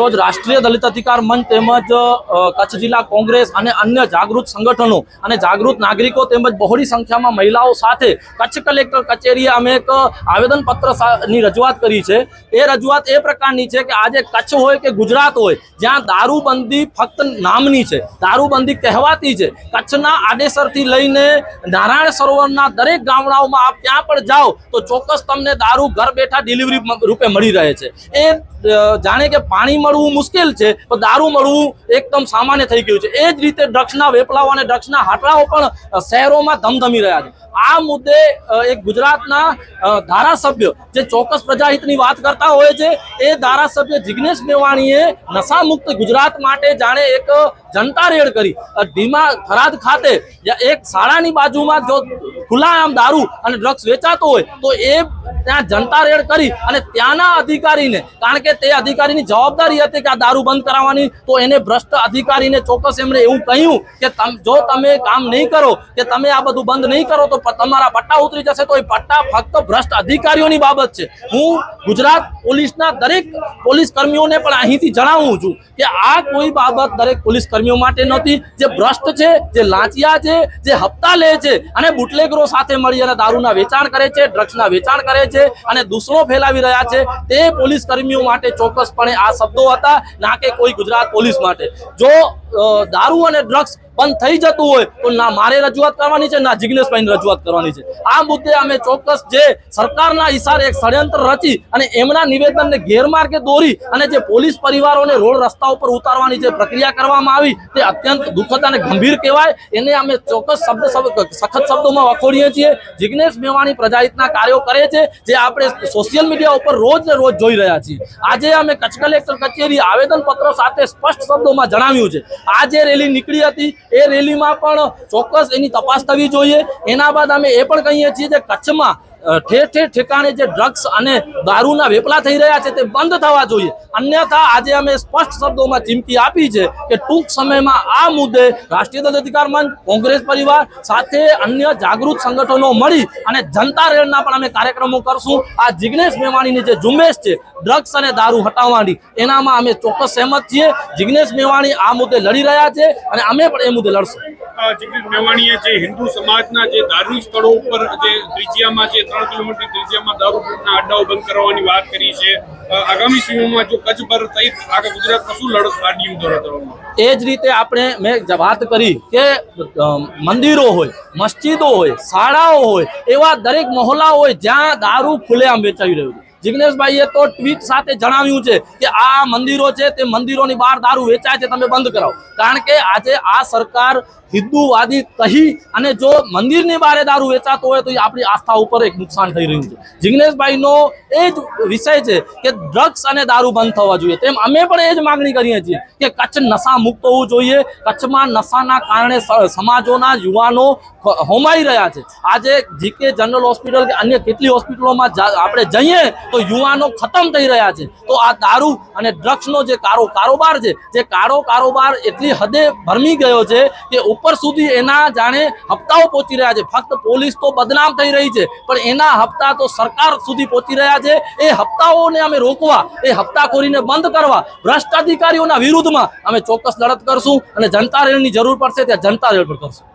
રોજ રાષ્ટ્રીય દલિત અધિકાર મંચ તેમજ કચ્છ જિલ્લા કોંગ્રેસ અને અન્ય જાગૃત સંગઠનો અને જાગૃત નાગરિકો તેમજ બહોળી સંખ્યામાં મહિલાઓ સાથે કચ્છ કલેક્ટર કચેરીએ અમે એક આવેદન પત્રની રજૂઆત કરી છે. એ રજૂઆત એ પ્રકારની છે કે આજે કચ્છ હોય કે ગુજરાત હોય, જ્યાં દારૂબંધી ફક્ત નામની છે, દારૂબંધી કહેવાતી છે. કચ્છના આડેસરથી લઈને નારાયણ સરોવરના દરેક ગામડાઓમાં આપ ત્યાં પણ જાઓ તો ચોક્કસ તમને દારૂ ઘર બેઠા ડિલિવરી રૂપે મળી રહે છે. એ જાણે કે પાણી મળવું મુશ્કેલ છે, તો દારૂ મળવું એકદમ સામાન્ય થઈ ગયું છે. એ જ રીતે ડ્રગ્સના વેપલાઓ અને ડ્રગ્સના હાટલાઓ પણ શહેરોમાં ધમધમી રહ્યા છે. આ મુદ્દે એક ગુજરાતના ધારાસભ્ય જે ચોક્કસ પ્રજાહિતની વાત કરતા હોય છે, એ ધારાસભ્ય જિગ્નેશ મેવાણીએ નશામુક્ત ગુજરાત માટે જાણે એક જનતા રેડ કરી. ધીમા થરાદ ખાતે એક શાળાની બાજુમાં જો ખુલ્લાઆમ દારૂ અને ડ્રગ્સ વેચાતો હોય, તો એ ત્યાં જનતા રેડ કરી અને ત્યાંના અધિકારીને, કારણ કે તે અધિકારીની જવાબદારી હતી કે આ દારૂ બંધ કરાવવાની, તો એને ભ્રષ્ટ અધિકારીને ચોક્કસ એમણે એવું કહ્યું કે જો તમે કામ નહીં કરો, કે તમે આ બધું બંધ નહીં કરો, તો તમારા પટ્ટા ઉતરી જશે, તો એ પટ્ટા ફક્ત ભ્રષ્ટ અધિકારીઓની બાબત છે. હું ગુજરાત પોલીસના દરેક પોલીસ કર્મીઓને પણ અહીંથી જણાવું છું કે આ કોઈ બાબત દરેક પોલીસ કર્મીઓ માટે નહોતી. જે ભ્રષ્ટ છે, જે લાંચિયા છે, જે હપ્તા લે છે અને બુટલેગરો સાથે મળી અને દારૂના વેચાણ કરે છે, ડ્રગ્સના વેચાણ કરે છે અને દૂષણો ફેલાવી રહ્યા છે, તે પોલીસ કર્મીઓ માટે ચોક્કસપણે આ શબ્દો હતા, ના કે કોઈ ગુજરાત પોલીસ માટે. જો દારૂ અને ડ્રગ્સ બંધ થઈ જતું હોય તો ના મારે રજૂઆત કરવાની છે, ના જિગ્નેશભાઈની રજૂઆત કરવાની છે. આ મુદ્દે અમે ચોક્કસ જે સરકારના ઇશારે એક ષડયંત્ર રચી અને એમના નિવેદનને ગેરમાર્ગે દોરી અને જે પોલીસ પરિવારોને રોડ રસ્તા ઉપર ઉતારવાની જે પ્રક્રિયા કરવામાં આવી તે અત્યંત દુઃખદ અને ગંભીર કહેવાય. એને અમે ચોક્કસ શબ્દ સખત શબ્દોમાં વખોડીએ છીએ. જિગ્નેશ મેવાણી પ્રજાહિતના કાર્યો કરે છે, જે આપણે સોશિયલ મીડિયા ઉપર રોજ રોજ જોઈ રહ્યા છીએ. આજે અમે કચ્છ કલેક્ટર કચેરી આવેદન પત્ર સાથે સ્પષ્ટ શબ્દોમાં જણાવ્યું છે. આ જે રેલી નીકળી હતી. એ રેલીમાં પણ ચોક્કસ એની તપાસ થવી જોઈએ. એના બાદ અમે એ પણ કહીએ છીએ કે કચ્છમાં ઠેર ઠેર ઠેકાણે જે ડ્રગ્સ અને દારૂના વેપલા થઈ રહ્યા છે તે બંધ થવા જોઈએ. અન્યથા આજે અમે સ્પષ્ટ શબ્દોમાં ચીમકી આપી છે કે ટૂંક સમયમાં આ મુદ્દે રાષ્ટ્રીય દલિત અધિકાર મંચ, કોંગ્રેસ પરિવાર સાથે અન્ય જાગૃત સંગઠનો મળી અને જનતા રેડના પણ અમે કાર્યક્રમો કરશું. આ જિગ્નેશ મેવાણીની જે ઝુંબેશ છે ડ્રગ્સ અને દારૂ હટાવવાની, એનામાં અમે ચોક્કસ સહેમત છીએ. જિગ્નેશ મેવાણી આ મુદ્દે લડી રહ્યા છે અને અમે પણ એ મુદ્દે લડશું. જગદીશ મેવાણીએ જે હિન્દુ સમાજના જે ધાર્મિક સ્થળો ઉપર જે ત્રિજ્યામાં જે ત્રણ કિલોમીટર ત્રિજ્યામાં દારૂના અડ્ડાઓ બંધ કરવાની વાત કરી છે. આગામી સમયમાં જો કચ્છભર સહિત આગળ ગુજરાતમાં શું લડત આ ડીમ દ્વારા એ જ રીતે આપણે મેં વાત કરી કે મંદિરો હોય, મસ્જિદો હોય, શાળાઓ હોય, એવા દરેક મહોલ્લા હોય જ્યાં દારૂ ખુલ્લેઆમ વેચાઈ રહ્યું છે. જિગ્નેશભાઈએ તો ટ્વીટ સાથે જણાવ્યું છે કે આ મંદિરો છે, તે મંદિરોની બહાર દારૂ વેચાય છે, તમે બંધ કરાવો. કારણ કે આજે આ સરકાર હિન્દુવાદી કહી અને જો મંદિરની બહાર દારૂ વેચાતો હોય તો એ આપણી આસ્થા ઉપર એક નુકસાન થઈ રહ્યું છે. જિગ્નેશભાઈનો એ જ વિષય છે કે ડ્રગ્સ અને દારૂ બંધ થવા જોઈએ. તેમ અમે પણ એ જ માગણી કરીએ છીએ કે કચ્છ નશા મુક્ત હોવું જોઈએ. કચ્છમાં નશાના કારણે સમાજોના યુવાનો હોમાઈ રહ્યા છે. આજે જીકે જનરલ હોસ્પિટલ કે અન્ય કેટલી હોસ્પિટલોમાં આપણે જઈએ તો યુવાનો ખતમ થઈ રહ્યા છે. તો આ દારૂ અને ડ્રગ્સનો જે કારો, કારોબાર છે, જે કાળો કારોબાર એટલી હદે ભરમી ગયો છે કે ઉપર સુધી એના જાણે હપ્તાઓ પહોંચી રહ્યા છે. ફક્ત પોલીસ તો બદનામ થઈ રહી છે, પણ એના હપ્તા તો સરકાર સુધી પહોંચી રહ્યા છે. એ હપ્તાઓને અમે રોકવા, એ હપ્તાખોરીને બંધ કરવા ભ્રષ્ટ અધિકારીઓના વિરુદ્ધમાં અમે ચોક્કસ લડત કરશું અને જનતા રેલની જરૂર પડશે, ત્યાં જનતા રેલ પર કરશું.